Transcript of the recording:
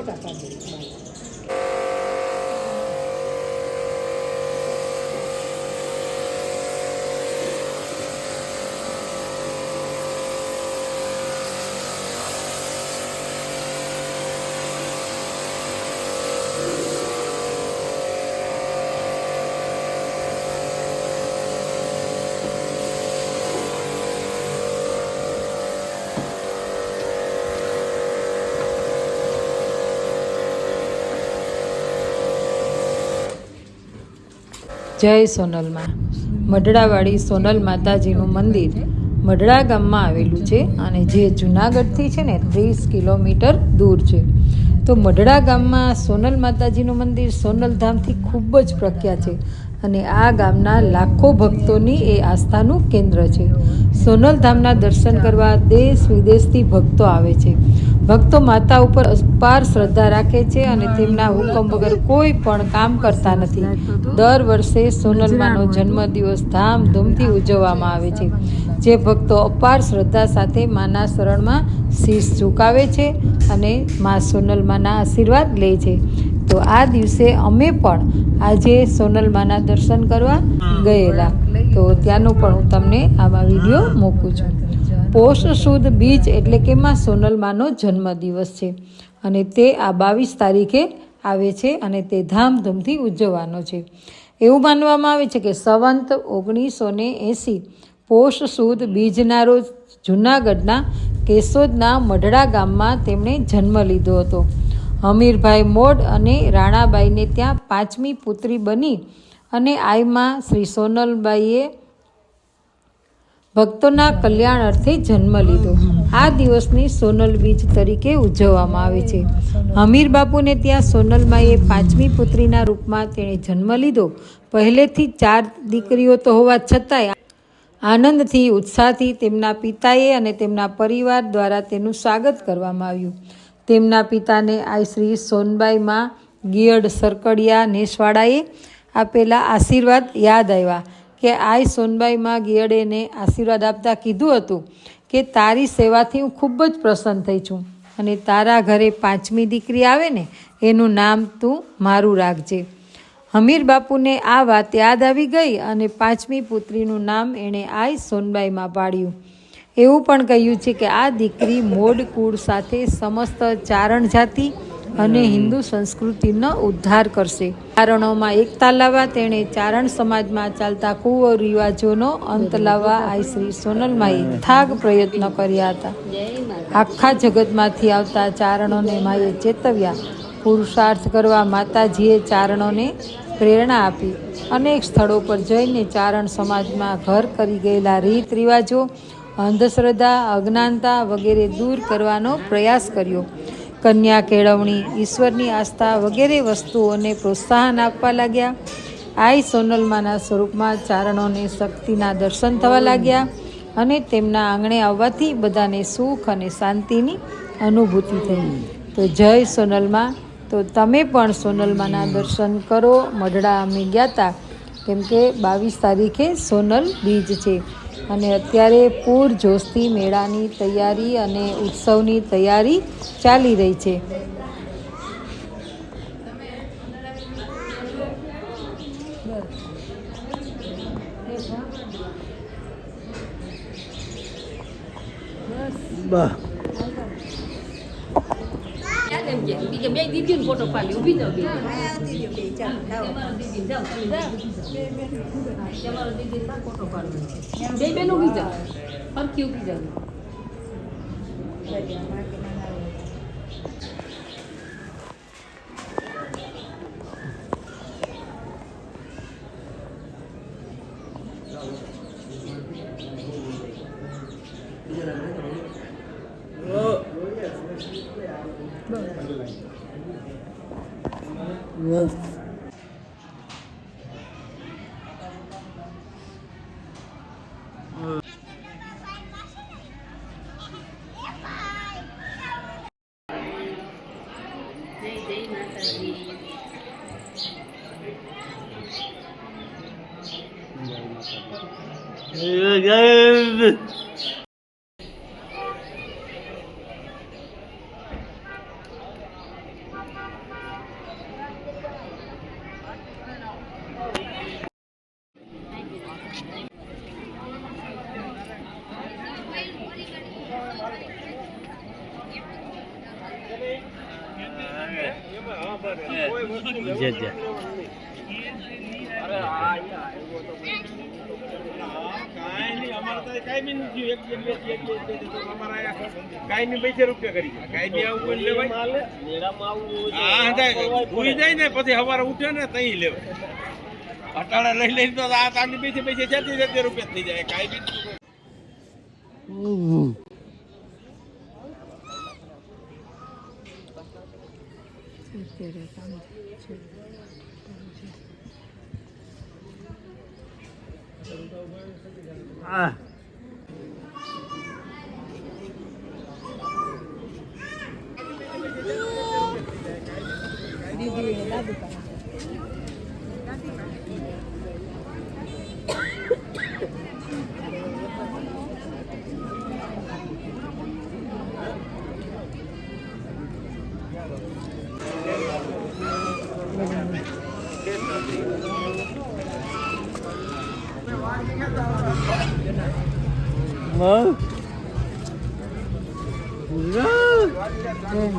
不打算离开 જય સોનલમાં. મઢડાવાળી સોનલ માતાજીનું મંદિર મઢડા ગામમાં આવેલું છે અને જે જુનાગઢથી છે ને ત્રીસ કિલોમીટર દૂર છે. તો મઢડા ગામમાં સોનલ માતાજીનું મંદિર સોનલધામથી ખૂબ જ પ્રખ્યાત છે અને આ ગામના લાખો ભક્તોની એ આસ્થાનું કેન્દ્ર છે. સોનલધામના દર્શન કરવા દેશ વિદેશથી ભક્તો આવે છે. ભક્તો માતા ઉપર અપાર શ્રદ્ધા રાખે છે અને તેમના હુકમ વગર કોઈ પણ કામ કરતા નથી. દર વર્ષે સોનલમાનો જન્મદિવસ ધામધૂમથી ઉજવવામાં આવે છે. જે ભક્તો અપાર શ્રદ્ધા સાથે માના શરણમાં શીશ ઝુકાવે છે અને મા સોનલમાના આશીર્વાદ લે છે. તો આ દિવસે અમે પણ આજે સોનલમાના દર્શન કરવા ગયેલા. તો ત્યાંનું પણ હું તમને આમાં વીડિયો મૂકું છું. પોષ સુદ બીજ એટલે કે માં સોનલમાનો જન્મદિવસ છે. અને તે આ બાવીસ તારીખે આવે છે અને તે ધામધૂમથી ઉજવવાનો છે. એવું માનવામાં આવે છે કે સંવંત ઓગણીસો ને એંસી પોષ સુદ બીજના રોજ જૂનાગઢના કેશોદના મઢડા ગામમાં તેમણે જન્મ લીધો હતો. હમીરભાઈ મોડ અને રાણાબાઈને ત્યાં પાંચમી પુત્રી બની અને આઈમાં શ્રી સોનલબાઈએ ભક્તોના કલ્યાણ અર્થે જન્મ લીધો. આ દિવસની સોનલ બીજ તરીકે ઉજવવામાં આવે છે. હમીર બાપુને ત્યાં સોનલમાએ પાંચમી પુત્રીના રૂપમાં તેણે જન્મ લીધો. પહેલેથી ચાર દીકરીઓ તો હોવા છતાંય આનંદથી, ઉત્સાહથી તેમના પિતાએ અને તેમના પરિવાર દ્વારા તેનું સ્વાગત કરવામાં આવ્યું. તેમના પિતાને આ શ્રી સોનબાઈમાં ગિયડ સરકડિયા નેસવાડાએ આપેલા આશીર્વાદ યાદ આવ્યા. કે આઈ સોનબાઈમાં ગિયડેને આશીર્વાદ આપતા કીધું હતું કે તારી સેવાથી હું ખૂબ જ પ્રસન્ન થઈ છું અને તારા ઘરે પાંચમી દીકરી આવે ને, એનું નામ તું મારું રાખજે. હમીર બાપુને આ વાત યાદ આવી ગઈ અને પાંચમી પુત્રીનું નામ એણે આઈ સોનબાઈમાં પાડ્યું. એવું પણ કહ્યું છે કે આ દીકરી મોડ કુળ સાથે સમસ્ત ચારણ જાતિ અને હિન્દુ સંસ્કૃતિનો ઉદ્ધાર કરશે. ચારણોમાં એકતા લાવવા તેણે ચારણ સમાજમાં ચાલતા કુરિવાજોનો અંત લાવવા આઈ શ્રી સોનલમાએ થાગ પ્રયત્ન કર્યા હતા. આખા જગતમાંથી આવતા ચારણોને માએ ચેતવ્યા. પુરુષાર્થ કરવા માતાજીએ ચારણોને પ્રેરણા આપી. અનેક સ્થળો પર જઈને ચારણ સમાજમાં ઘર કરી ગયેલા રીત રિવાજો, અંધશ્રદ્ધા, અજ્ઞાનતા વગેરે દૂર કરવાનો પ્રયાસ કર્યો. કન્યા કેળવણી, ઈશ્વરની આસ્થા વગેરે વસ્તુઓને પ્રોત્સાહન આપવા લાગ્યા. આઈ સોનલમાના સ્વરૂપમાં ચારણોને શક્તિના દર્શન થવા લાગ્યા અને તેમના આંગણે આવવાથી બધાને સુખ અને શાંતિની અનુભૂતિ થઈ. તો જય સોનલમાં. તો તમે પણ સોનલમાના દર્શન કરો. મઢડા અમે ગયા હતા કેમ કે બાવીસ તારીખે સોનલ બીજ છે. અને અત્યારે પૂર જોશથી મેળાની તૈયારી અને ઉત્સવની તૈયારી ચાલી રહી છે. બા બીજા બે દીદીનો ફોટો પાડી ઊભી જાઓ બે તમારો દીદી જાઓ તમે જાઓ તમારો દીદી સા ફોટો પાડવાનો બે બેન ઊભી જાઓ ફરકી ઊભી જાઓ જય જય માતાજી જે જે કાયમી પૈસે રૂપિયા કરી કાયમી આવું કોઈ લેવાય હા થાય ભૂલી જાય ને પછી સવારે ઉઠે ને તઈ લેવાય અટાળે લઈ લઈને તો આ તારની પૈસે પૈસે જતી જતી રૂપિયા થઈ જાય. 절대를 땀을 아. 리뷰에 나볼까? Yeah. કાયમી હા હા જય